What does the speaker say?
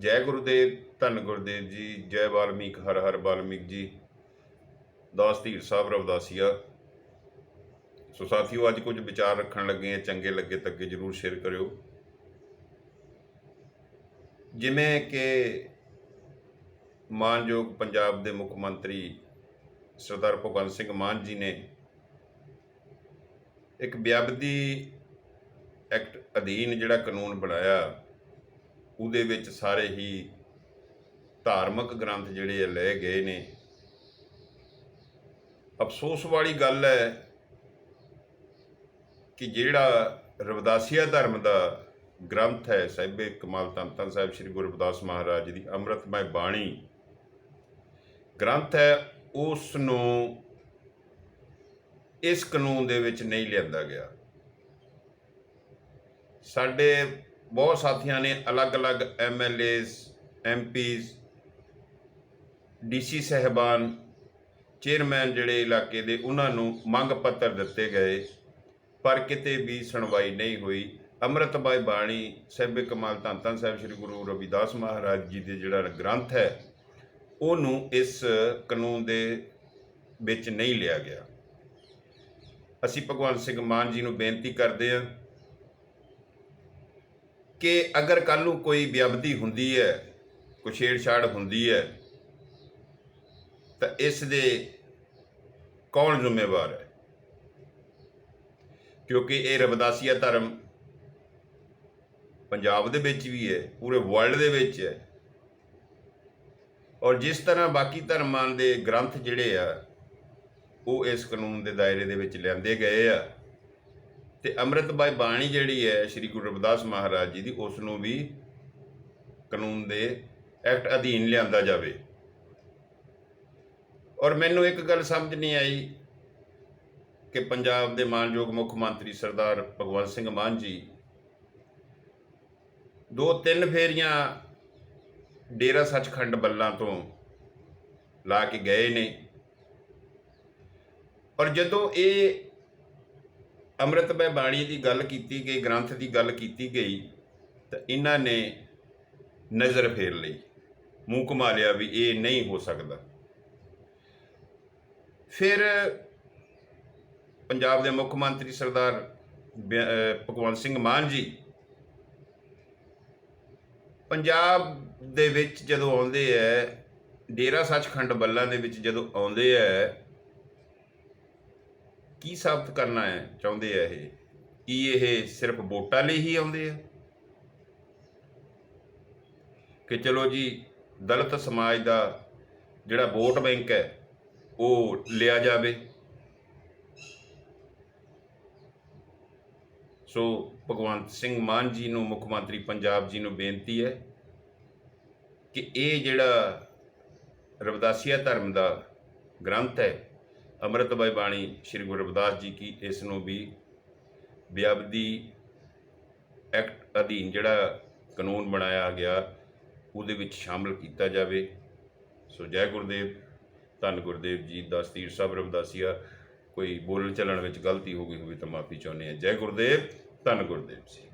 ਜੈ ਗੁਰਦੇਵ, ਧੰਨ ਗੁਰਦੇਵ ਜੀ, ਜੈ ਵਾਲਮੀਕ, ਹਰ ਹਰ ਵਾਲਮੀਕ ਜੀ। ਦਾਸ ਧੀਰ ਸਾਹਿਬ ਰਵਦਾਸੀਆ ਸੋ ਸਾਥੀਓ, ਅੱਜ ਕੁਝ ਵਿਚਾਰ ਰੱਖਣ ਲੱਗੇ ਆ, ਚੰਗੇ ਲੱਗੇ ਤਾਂ ਅੱਗੇ ਜਰੂਰ ਸ਼ੇਅਰ ਕਰਿਓ। ਜਿਵੇਂ ਕਿ ਮਾਨਯੋਗ ਪੰਜਾਬ ਦੇ ਮੁੱਖ ਮੰਤਰੀ ਸਰਦਾਰ ਭਗਵੰਤ ਸਿੰਘ ਮਾਨ ਜੀ ਨੇ ਇੱਕ ਵਿਆਪਦੀ ਐਕਟ ਅਧੀਨ ਜਿਹੜਾ ਕਾਨੂੰਨ ਬਣਾਇਆ ਉਹਦੇ ਵਿੱਚ ਸਾਰੇ ਹੀ ਧਾਰਮਿਕ ਗ੍ਰੰਥ ਜਿਹੜੇ ਆ ਲਏ ਗਏ ਨੇ। ਅਫਸੋਸ ਵਾਲੀ ਗੱਲ ਹੈ ਕਿ ਜਿਹੜਾ ਰਵਦਾਸੀਆ ਧਰਮ ਦਾ ਗ੍ਰੰਥ ਹੈ, ਸਾਹਿਬੇ ਕਮਾਲ ਧੰਨ ਧੰਨ ਸਾਹਿਬ ਸ੍ਰੀ ਗੁਰੂ ਰਵਿਦਾਸ ਮਹਾਰਾਜ ਦੀ ਅੰਮ੍ਰਿਤਮੈ ਬਾਣੀ, ਗ੍ਰੰਥ ਹੈ ਉਸ ਨੂੰ ਇਸ ਕਾਨੂੰਨ ਦੇ ਵਿੱਚ ਨਹੀਂ ਲਿਆਂਦਾ ਗਿਆ। ਸਾਡੇ ਬਹੁਤ ਸਾਥੀਆਂ ਨੇ, ਅਲੱਗ-ਅਲੱਗ ਐਮਐਲਏਸ ਐਮਪੀਸ ਡੀਸੀ ਸਹਿਬਾਨ, ਚੇਅਰਮੈਨ ਜਿਹੜੇ ਇਲਾਕੇ ਦੇ, ਉਹਨਾਂ ਨੂੰ ਮੰਗ ਪੱਤਰ ਦਿੱਤੇ ਗਏ, ਪਰ ਕਿਤੇ ਵੀ ਸੁਣਵਾਈ ਨਹੀਂ ਹੋਈ। ਅੰਮ੍ਰਿਤਬਾਈ ਬਾਣੀ, ਸਾਹਿਬੇ ਕਮਾਲ ਧੰਨ ਧੰਨ ਸਾਹਿਬ, ਸ੍ਰੀ ਗੁਰੂ ਰਵਿਦਾਸ ਮਹਾਰਾਜ ਜੀ ਦੇ ਜਿਹੜਾ ਗ੍ਰੰਥ ਹੈ, ਉਹਨੂੰ ਇਸ ਕਾਨੂੰਨ ਦੇ ਵਿੱਚ ਨਹੀਂ ਲਿਆ ਗਿਆ। ਅਸੀਂ ਭਗਵੰਤ ਸਿੰਘ ਮਾਨ ਜੀ ਨੂੰ ਬੇਨਤੀ ਕਰਦੇ ਹਾਂ ਕਿ ਅਗਰ ਕੱਲ ਨੂੰ ਕੋਈ ਵਿਅਬਦੀ ਹੁੰਦੀ ਹੈ, ਕੋਈ ਛੇੜਛਾੜ ਹੁੰਦੀ ਹੈ, ਤਾਂ ਇਸ ਦੇ ਕੌਣ ਜ਼ਿੰਮੇਵਾਰ ਹੈ? ਕਿਉਂਕਿ ਇਹ ਰਵਿਦਾਸੀਆ ਧਰਮ ਪੰਜਾਬ ਦੇ ਵਿੱਚ ਵੀ ਹੈ, ਪੂਰੇ ਵਰਲਡ ਦੇ ਵਿੱਚ ਹੈ। ਔਰ ਜਿਸ ਤਰ੍ਹਾਂ ਬਾਕੀ ਧਰਮਾਂ ਦੇ ਗ੍ਰੰਥ ਜਿਹੜੇ ਆ, ਉਹ ਇਸ ਕਾਨੂੰਨ ਦੇ ਦਾਇਰੇ ਦੇ ਵਿੱਚ ਲਿਆਂਦੇ ਗਏ ਆ। ਤੇ ਅੰਮ੍ਰਿਤਬਾਈ ਬਾਣੀ ਜਿਹੜੀ ਹੈ ਸ੍ਰੀ ਗੁਰੂ ਰਵਿਦਾਸ ਮਹਾਰਾਜ ਜੀ ਦੀ ਉਸ ਨੂੰ ਵੀ ਕਾਨੂੰਨ ਦੇ ਐਕਟ ਅਧੀਨ ਲਿਆਂਦਾ ਜਾਵੇ। ਔਰ ਮੈਨੂੰ ਇੱਕ ਗੱਲ ਸਮਝ ਨਹੀਂ ਆਈ ਕਿ ਪੰਜਾਬ ਦੇ ਮਾਨਯੋਗ ਮੁੱਖ ਮੰਤਰੀ ਸਰਦਾਰ ਭਗਵੰਤ ਸਿੰਘ ਮਾਨ ਜੀ ਦੋ ਤਿੰਨ ਫੇਰੀਆਂ ਡੇਰਾ ਸੱਚਖੰਡ ਬੱਲਾਂ ਤੋਂ ਲਾ ਕੇ ਗਏ ਨੇ। ਔਰ ਜਦੋਂ ਇਹ ਅੰਮ੍ਰਿਤਮੈ ਬਾਣੀ ਦੀ ਗੱਲ ਕੀਤੀ ਗਈ, ਗ੍ਰੰਥ ਦੀ ਗੱਲ ਕੀਤੀ ਗਈ, ਤਾਂ ਇਹਨਾਂ ਨੇ ਨਜ਼ਰ ਫੇਰ ਲਈ। ਮੂੰਹ ਘੁਮਾ ਲਿਆ ਵੀ ਇਹ ਨਹੀਂ ਹੋ ਸਕਦਾ। ਫਿਰ ਪੰਜਾਬ ਦੇ ਮੁੱਖ ਮੰਤਰੀ ਸਰਦਾਰ ਭਗਵੰਤ ਸਿੰਘ ਮਾਨ ਜੀ ਪੰਜਾਬ ਦੇ ਵਿੱਚ ਜਦੋਂ ਆਉਂਦੇ ਐ, ਡੇਰਾ ਸੱਚਖੰਡ ਬੱਲਾਂ ਦੇ ਵਿੱਚ ਜਦੋਂ ਆਉਂਦੇ ਐ ਕੀ ਸਾਬਤ ਕਰਨਾ ਹੈ, ਚਾਹੁੰਦੇ ਆ ਇਹ? ਕੀ ਇਹ ਸਿਰਫ ਵੋਟਾਂ ਲਈ ਹੀ ਆਉਂਦੇ ਆ? ਕਿ ਚਲੋ ਜੀ, ਦਲਿਤ ਸਮਾਜ ਦਾ ਜਿਹੜਾ ਵੋਟ ਬੈਂਕ ਹੈ, ਉਹ ਲਿਆ ਜਾਵੇ। ਸੋ ਭਗਵੰਤ ਸਿੰਘ ਮਾਨ ਜੀ ਨੂੰ, ਮੁੱਖ ਮੰਤਰੀ ਪੰਜਾਬ ਜੀ ਨੂੰ ਬੇਨਤੀ ਹੈ ਕਿ ਇਹ ਜਿਹੜਾ ਰਵਦਾਸੀਆ ਧਰਮ ਦਾ ਗ੍ਰੰਥ ਹੈ ਅੰਮ੍ਰਿਤਬਾਈ ਬਾਣੀ ਸ੍ਰੀ ਗੁਰੂ ਰਵਿਦਾਸ ਜੀ ਕੀ, ਇਸ ਨੂੰ ਵੀ ਬਿਆਬਦੀ ਐਕਟ ਅਧੀਨ ਜਿਹੜਾ ਕਾਨੂੰਨ ਬਣਾਇਆ ਗਿਆ, ਉਹਦੇ ਵਿੱਚ ਸ਼ਾਮਲ ਕੀਤਾ ਜਾਵੇ। ਸੋ ਜੈ ਗੁਰਦੇਵ, ਧੰਨ ਗੁਰਦੇਵ ਜੀ ਦਾ ਦਸਤੀਰ ਸਾਹਿਬ, ਰਵਿਦਾਸੀਆ, ਕੋਈ ਬੋਲਣ ਚੱਲਣ ਵਿੱਚ ਗਲਤੀ ਹੋ ਗਈ ਹੋਵੇ ਤਾਂ ਮਾਫੀ ਚਾਹੁੰਦੇ ਹਾਂ। ਜੈ ਗੁਰਦੇਵ, ਧੰਨ ਗੁਰਦੇਵ ਜੀ।